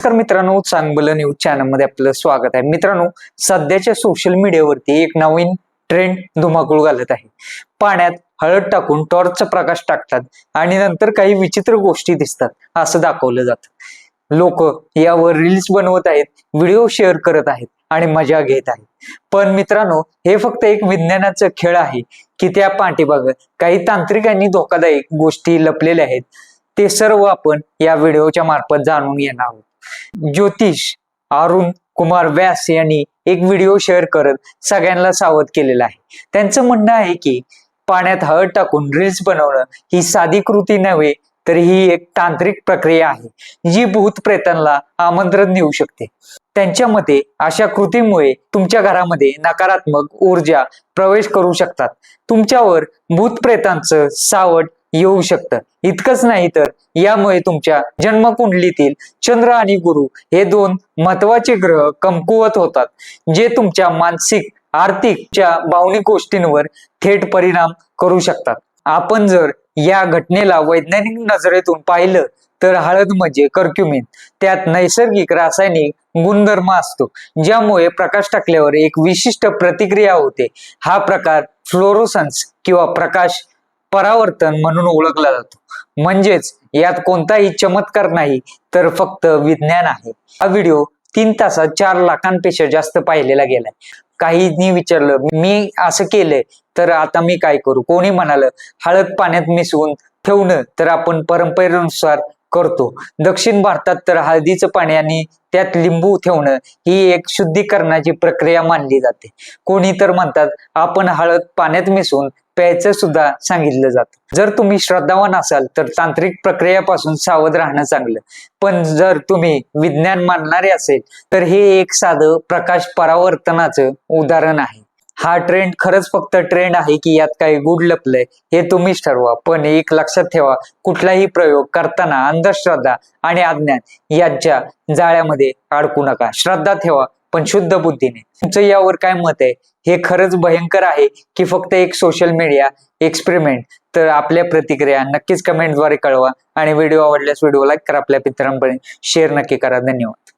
तर मित्रांनो चांगबल न्यूज चॅनलमध्ये आपलं स्वागत आहे. मित्रांनो सध्याच्या सोशल मीडियावरती एक नवीन ट्रेंड धुमाकूळ घालत आहे. पाण्यात हळद टाकून टॉर्चचा प्रकाश टाकतात आणि नंतर काही विचित्र गोष्टी दिसतात असं दाखवलं जातं. लोक यावर रील्स बनवत आहेत व्हिडिओ शेअर करत आहेत आणि मजा घेत आहेत. पण मित्रांनो हे फक्त एक विज्ञानाचं खेळ आहे की त्या पाठीबागत काही तांत्रिकांनी धोकादायक गोष्टी लपलेल्या आहेत. ते सर्व आपण या व्हिडिओच्या मार्फत जाणून घेणार आहोत. ज्योतिष अरुण कुमार व्यास यांनी एक व्हिडिओ शेअर करत सगळ्यांना सावध केलेला आहे. त्यांचं म्हणणं आहे की पाण्यात हळद टाकून रील्स बनवणं ही साधी कृती नव्हे तर ही एक तांत्रिक प्रक्रिया आहे जी भूत प्रेतांना आमंत्रण देऊ शकते. त्यांच्या मते अशा कृतीमुळे तुमच्या घरामध्ये नकारात्मक ऊर्जा प्रवेश करू शकतात. तुमच्यावर भूत प्रेतांचं सावट येऊ शकतं. इतकंच नाही तर यामुळे तुमच्या जन्मकुंडलीतील चंद्र आणि गुरु हे दोन महत्त्वाचे ग्रह कमकुवत होतात जे तुमच्या मानसिक आर्थिकच्या भावनिक गोष्टींवर थेट परिणाम करू शकतात. आपण जर या घटनेला वैज्ञानिक नजरेतून पाहिलं तर हळद म्हणजे कर्क्युमिन त्यात नैसर्गिक रासायनिक गुणधर्म असतो ज्यामुळे प्रकाश टाकल्यावर एक विशिष्ट प्रतिक्रिया होते. हा प्रकार फ्लोरोसन्स किंवा प्रकाश परावर्तन म्हणून ओळखला जातो. म्हणजेच यात कोणताही चमत्कार नाही तर फक्त विज्ञान आहे. हा व्हिडिओ तीन तासात चार लाखांपेक्षा जास्त पाहिलेला गेलाय. काहींनी विचारलं मी असं केलंय तर आता मी काय करू? कोणी म्हणालं हळद पाण्यात मिसळून ठेवणं तर आपण परंपरेनुसार करतो. दक्षिण भारतात तर हळदीचं पाणी आणि त्यात लिंबू ठेवणं ही एक शुद्धीकरणाची प्रक्रिया मानली जाते. कोणी तर म्हणतात आपण हळद पाण्यात मिसळून प्यायचं सुद्धा सांगितलं जातं. जर तुम्ही श्रद्धावान असाल तर तांत्रिक प्रक्रियापासून सावध राहणं चांगलं. पण जर तुम्ही विज्ञान मानणारे असेल तर हे एक साधं प्रकाश परावर्तनाचं उदाहरण आहे. हा ट्रेंड खरंच फक्त ट्रेंड आहे की यात काही गुड लपलंय हे तुम्हीच ठरवा. पण एक लक्षात ठेवा कुठलाही प्रयोग करताना अंधश्रद्धा आणि अज्ञान यांच्या जाळ्यामध्ये अडकू नका. श्रद्धा ठेवा पण शुद्ध बुद्धीने. तुमचं यावर काय मत आहे? हे खरंच भयंकर आहे की फक्त एक सोशल मीडिया एक्सपेरिमेंट तर आपल्या प्रतिक्रिया नक्कीच कमेंटद्वारे कळवा आणि व्हिडिओ आवडल्यास व्हिडिओ लाईक करा आपल्या मित्रांपर्यंत. शेअर नक्की करा. धन्यवाद.